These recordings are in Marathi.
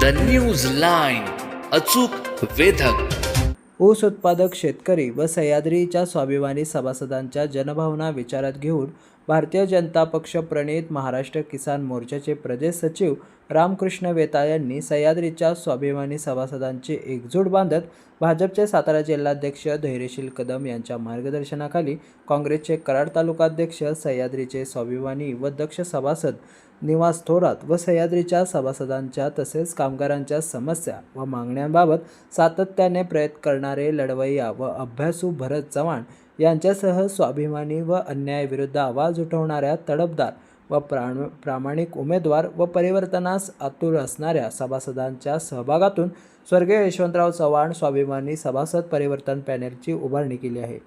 द न्यूज लाईन अचूक वेधक. ऊस उत्पादक शेतकरी व सह्याद्रीच्या स्वाभिमानी सभासदांच्या जनभावना विचारात घेऊन भारतीय जनता पक्ष प्रणित महाराष्ट्र किसान मोर्चाचे प्रदेश सचिव रामकृष्ण वेता यांनी सह्याद्रीच्या स्वाभिमानी सभासदांची एकजूट बांधत भाजपचे सातारा जिल्हाध्यक्ष धैर्यशील कदम यांच्या मार्गदर्शनाखाली काँग्रेसचे कराड तालुकाध्यक्ष सह्याद्रीचे स्वाभिमानी व दक्ष सभासद निवास थोरात व सह्याद्रीच्या सभासदांच्या तसेच कामगारांच्या समस्या व मागण्यांबाबत सातत्याने प्रयत्न करणारे लढवय्या व अभ्यासू भरत चव्हाण यांच्यासह स्वाभिमानी व अन्यायाविरुद्ध आवाज उठवणाऱ्या तडफदार व प्राण प्रामाणिक उमेदवार व परिवर्तनास आतुर असणाऱ्या सभासदांच्या सहभागातून स्वर्गीय यशवंतराव चव्हाण स्वाभिमानी सभासद परिवर्तन पॅनेलची उभारणी केली आहे.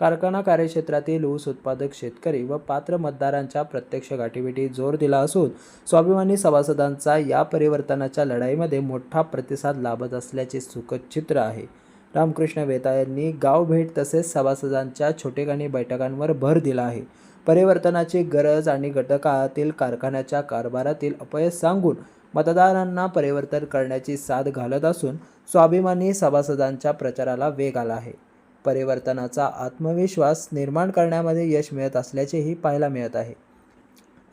कारखाना कार्यक्षेत्रातील ऊस उत्पादक शेतकरी व पात्र मतदारांच्या प्रत्यक्ष गाठीभेटी जोर दिला असून स्वाभिमानी सभासदांचा या परिवर्तनाच्या लढाईमध्ये मोठा प्रतिसाद लाभत असल्याचे सुखद चित्र आहे. रामकृष्ण वेता यांनी गाव भेट तसेच सभासदांच्या छोटेखानी बैठकांवर भर दिला आहे. परिवर्तनाची गरज आणि घटकातील कारखान्याच्या कारभारातील अपयश सांगून मतदारांना परिवर्तन करण्याची साथ घालत असून स्वाभिमानी सभासदांच्या प्रचाराला वेग आला आहे. परिवर्तनाचा आत्मविश्वास निर्माण करण्यामध्ये यश मिळत असल्याचेही पाहायला मिळत आहे.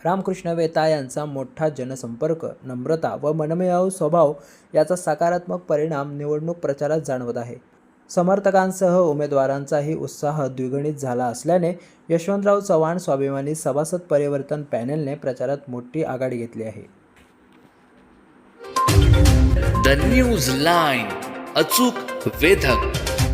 रामकृष्ण वेता यांचा मोठा जनसंपर्क नम्रता व मनमिळावू स्वभाव याचा सकारात्मक परिणाम निवडणूक प्रचारात जाणवत आहे. समर्थकांसह उमेदवारांचाही उत्साह द्विगुणित झाला असल्याने यशवंतराव चव्हाण स्वाभिमानी सभासद परिवर्तन पॅनेलने प्रचारात मोठी आघाडी घेतली आहे. द न्यूज लाईन अचूक वेधक.